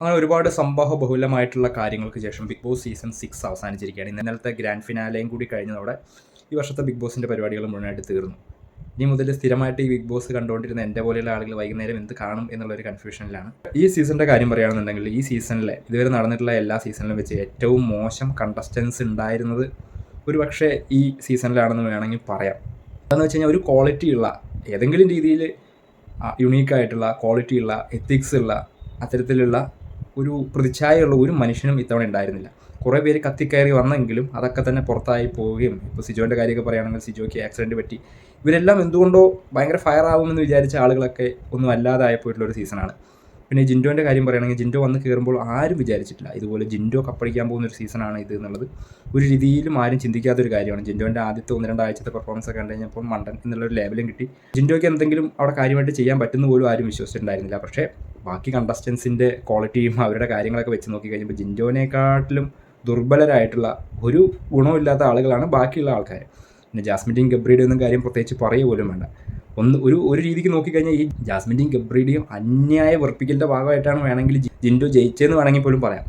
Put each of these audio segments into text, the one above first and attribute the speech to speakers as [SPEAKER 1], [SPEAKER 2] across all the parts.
[SPEAKER 1] അങ്ങനെ ഒരുപാട് സംഭവ ബഹുലമായിട്ടുള്ള കാര്യങ്ങൾക്ക് ശേഷം ബിഗ് ബോസ് സീസൺ സിക്സ് അവസാനിച്ചിരിക്കുകയാണ്. ഇന്നലത്തെ ഗ്രാൻഡ് ഫിനാലയും കൂടി കഴിഞ്ഞതോടെ ഈ വർഷത്തെ ബിഗ് ബോസിന്റെ പരിപാടികൾ മുഴുവനായിട്ട് തീർന്നു. ഇനി മുതൽ സ്ഥിരമായിട്ട് ഈ ബിഗ് ബോസ് കണ്ടുകൊണ്ടിരുന്ന എന്റെ പോലെയുള്ള ആളുകൾ വൈകുന്നേരം എന്ത് കാണും എന്നുള്ളൊരു കൺഫ്യൂഷനിലാണ് ഈ സീസണിന്റെ കാര്യം പറയുകയാണെന്നുണ്ടെങ്കിൽ ഈ സീസണിലെ ഇതുവരെ നടന്നിട്ടുള്ള എല്ലാ സീസണിലും വെച്ച് ഏറ്റവും മോശം കണ്ടസ്റ്റൻസ് ഉണ്ടായിരുന്നത് ഒരു പക്ഷേ ഈ സീസണിലാണെന്ന് വേണമെങ്കിൽ പറയാം. അതെന്ന് വെച്ച് കഴിഞ്ഞാൽ ഒരു ക്വാളിറ്റിയുള്ള ഏതെങ്കിലും രീതിയിൽ യുണീക്കായിട്ടുള്ള ക്വാളിറ്റിയുള്ള എത്തിക്സ് ഉള്ള അത്തരത്തിലുള്ള ഒരു പ്രതിച്ഛായയുള്ള ഒരു മനുഷ്യനും ഇത്തവണ ഉണ്ടായിരുന്നില്ല. കുറേ പേര് കത്തിക്കയറി വന്നെങ്കിലും അതൊക്കെ തന്നെ പുറത്തായി പോവുകയും ഇപ്പോൾ സിജോന്റെ കാര്യമൊക്കെ പറയുകയാണെങ്കിൽ സിജോയ്ക്ക് ആക്സിഡന്റ് പറ്റി. ഇവരെല്ലാം എന്തുകൊണ്ടോ ഭയങ്കര ഫയർ ആകുമെന്ന് വിചാരിച്ച ആളുകളൊക്കെ ഒന്നും അല്ലാതായി പോയിട്ടുള്ള ഒരു സീസണാണ് പിന്നെ ജിൻഡോന്റെ കാര്യം പറയുകയാണെങ്കിൽ ജിൻഡോ വന്ന് കയറുമ്പോൾ ആരും വിചാരിച്ചിട്ടില്ല. ഇതുപോലെ ജിൻഡോ കപ്പടിക്കാൻ പോകുന്ന ഒരു സീസണാണ് ഇത് എന്നുള്ളത്. ഒരു രീതിയിലും ആരും ചിന്തിക്കാത്ത ഒരു കാര്യമാണ്. ജിൻഡോന്റെ ആദ്യത്തെ ഒന്ന് രണ്ടാഴ്ചത്തെ പെർഫോമൻസ് ഒക്കെ കണ്ടു കഴിഞ്ഞപ്പോൾ മണ്ടൻ എന്നുള്ളൊരു ലേബലും കിട്ടി. ജിൻഡോയ്ക്ക് എന്തെങ്കിലും അവിടെ കാര്യമായിട്ട് ചെയ്യാൻ പറ്റുന്ന പോലും ആരും വിശ്വസിച്ചിട്ടുണ്ടായിരുന്നില്ല. പക്ഷേ ബാക്കി കണ്ടസ്റ്റൻസിന്റെ ക്വാളിറ്റിയും അവരുടെ കാര്യങ്ങളൊക്കെ വെച്ച് നോക്കി കഴിഞ്ഞപ്പോൾ ജിൻഡോനെക്കാട്ടിലും ദുർബലരായിട്ടുള്ള ഒരു ഗുണമില്ലാത്ത ആളുകളാണ് ബാക്കിയുള്ള ആൾക്കാർ പിന്നെ ജാസ്മിന്റെയും ഗബ്രീഡിയും ഒന്നും കാര്യം പ്രത്യേകിച്ച് പറയുക പോലും വേണ്ട. ഒന്ന് ഒരു ഒരു രീതിക്ക് നോക്കിക്കഴിഞ്ഞാൽ ഈ ജാസ്മിന്റെയും ഗബ്രീഡിയും അന്യായ വെറുപ്പിക്കലിന്റെ ഭാഗമായിട്ടാണ് വേണമെങ്കിൽ ജിൻഡോ ജയിച്ചതെന്ന് വേണമെങ്കിൽ പോലും പറയാം.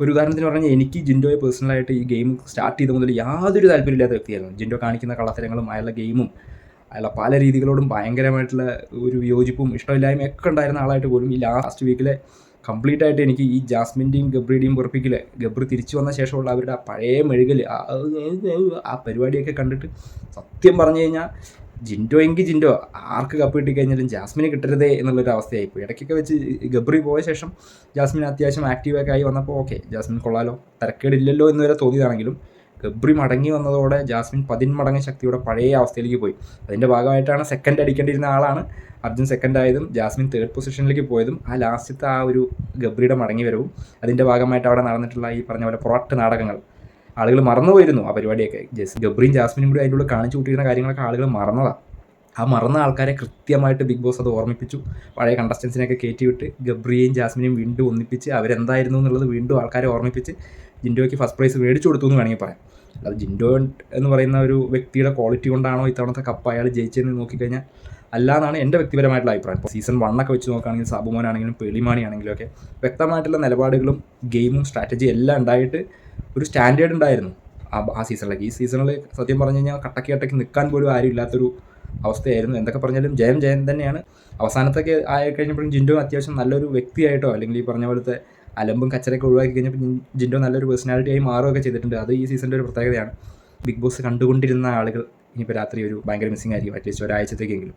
[SPEAKER 1] ഒരു ഉദാഹരണത്തിന് പറഞ്ഞാൽ എനിക്ക് ജിൻഡോയെ പേഴ്സണലായിട്ട് ഈ ഗെയിം സ്റ്റാർട്ട് ചെയ്ത മുതൽ യാതൊരു താല്പര്യമില്ലാത്ത വ്യക്തിയായിരുന്നു. ജിൻഡോ കാണിക്കുന്ന കള്ളത്തരങ്ങളും അയാളുടെ ഗെയിമും അയാളെ പല രീതികളോടും ഭയങ്കരമായിട്ടുള്ള ഒരു വിയോജിപ്പും ഇഷ്ടമില്ലായ്മയും ഒക്കെ ഉണ്ടായിരുന്ന ആളായിട്ട് പോലും ഈ ലാസ്റ്റ് വീക്കിലെ കംപ്ലീറ്റ് ആയിട്ട് എനിക്ക് ഈ ജാസ്മിന്റെയും ഗബ്രിയുടെയും വെറുപ്പിക്കൽ ഗബ്രി തിരിച്ചു വന്ന ശേഷമുള്ള അവരുടെ ആ പഴയ മെഴുകൽ ആ പരിപാടിയൊക്കെ കണ്ടിട്ട് സത്യം പറഞ്ഞു കഴിഞ്ഞാൽ ജിൻഡോ എങ്കിൽ ജിൻഡോ ആർക്ക് കപ്പ് കിട്ടി കഴിഞ്ഞാലും ജാസ്മിന് കിട്ടരുതേ എന്നുള്ളൊരു അവസ്ഥയായിപ്പോയി. ഇടയ്ക്കൊക്കെ വെച്ച് ഗബ്രി പോയ ശേഷം ജാസ്മിൻ അത്യാവശ്യം ആക്റ്റീവൊക്കെ ആയി വന്നപ്പോൾ ഓക്കെ ജാസ്മിൻ കൊള്ളാലോ തരക്കേടില്ലല്ലോ എന്ന് വരെ തോന്നിയതാണെങ്കിലും ഗബ്രി മടങ്ങി വന്നതോടെ ജാസ്മിൻ പതിന് പതിന്മടങ്ങ് ശക്തിയുടെ പഴയ അവസ്ഥയിലേക്ക് പോയി. അതിന്റെ ഭാഗമായിട്ടാണ് സെക്കൻഡ് അടിക്കേണ്ടിയിരുന്ന ആളാണ്. അർജുൻ സെക്കൻഡ് ആയതും ജാസ്മിൻ തേർഡ് പൊസിഷനിലേക്ക് പോയതും ആ ലാസ്റ്റത്തെ ആ ഒരു ഗബ്രിയുടെ മടങ്ങി വരവും. അതിന്റെ ഭാഗമായിട്ട് അവിടെ നടന്നിട്ടുള്ള ഈ പറഞ്ഞ പോലെ പൊറോട്ട് നാടകങ്ങൾ. ആളുകൾ മറന്നു പോയിരുന്നു ആ പരിപാടിയൊക്കെ. ജസ് ഗബ്രിയും ജാസ്മിനും കൂടി അതിന്റെ കാണിച്ചു കൂട്ടിയിരുന്ന കാര്യങ്ങളൊക്കെ ആളുകൾ മറന്നതാണ് ആ മറന്ന ആൾക്കാരെ കൃത്യമായിട്ട് ബിഗ് ബോസ് അത് ഓർമ്മിപ്പിച്ചു. പഴയ കണ്ടസ്റ്റൻസിനെയൊക്കെ കയറ്റി വിട്ട് ഗബ്രിയും ജാസ്മിനെയും വീണ്ടും ഒന്നിപ്പിച്ച് അവരെന്തായിരുന്നു എന്നുള്ളത് വീണ്ടും ആൾക്കാരെ ഓർമ്മിപ്പിച്ച് ജിൻഡോയ്ക്ക് ഫസ്റ്റ് പ്രൈസ് മേടിച്ചു കൊടുത്തു എന്ന് വേണമെങ്കിൽ പറയാം. അല്ലാതെ ജിൻഡോ എന്ന് പറയുന്ന ഒരു വ്യക്തിയുടെ ക്വാളിറ്റി കൊണ്ടാണോ ഇത്തവണത്തെ കപ്പ് അയാൾ ജയിച്ചതെന്ന് നോക്കിക്കഴിഞ്ഞാൽ അല്ല എന്നാണ് എന്റെ വ്യക്തിപരമായിട്ടുള്ള അഭിപ്രായം. ഇപ്പോൾ സീസൺ വണ്ണൊക്കെ വെച്ച് നോക്കുകയാണെങ്കിൽ സാബുമോനാണെങ്കിലും പേളിമാണിയാണെങ്കിലും ഒക്കെ വ്യക്തമായിട്ടുള്ള നിലപാടുകളും ഗെയിമും സ്ട്രാറ്റജിയും എല്ലാം ഉണ്ടായിട്ട് ഒരു സ്റ്റാൻഡേർഡ് ഉണ്ടായിരുന്നു ആ ആ സീസണിലേക്ക് ഈ സീസണിൽ സത്യം പറഞ്ഞു കഴിഞ്ഞാൽ കട്ടക്കി കട്ടക്കി നിൽക്കാൻ പോലും ആരും ഇല്ലാത്തൊരു അവസ്ഥയായിരുന്നു. എന്തൊക്കെ പറഞ്ഞാലും ജയം ജയൻ തന്നെയാണ്. അവസാനത്തൊക്കെ ആയി കഴിഞ്ഞപ്പോഴും ജിൻഡോ അത്യാവശ്യം നല്ലൊരു വ്യക്തിയായിട്ടോ അല്ലെങ്കിൽ ഈ പറഞ്ഞ പോലത്തെ അലമ്പും കച്ചറയൊക്കെ ഒഴിവാക്കി കഴിഞ്ഞപ്പോൾ ജിൻഡോ നല്ലൊരു പേഴ്സണാലിറ്റി ആയി മാറുകയൊക്കെ ചെയ്തിട്ടുണ്ട്. അത് ഈ സീസണിന്റെ ഒരു പ്രത്യേകതയാണ്. ബിഗ് ബോസ് കണ്ടുകൊണ്ടിരുന്ന ആളുകൾ ഇനിയിപ്പോൾ രാത്രി ഒരു ഭയങ്കര മിസ്സിംഗ് ആയിരിക്കും അറ്റ്ലീസ്റ്റ് ഒരാഴ്ചത്തേക്കെങ്കിലും.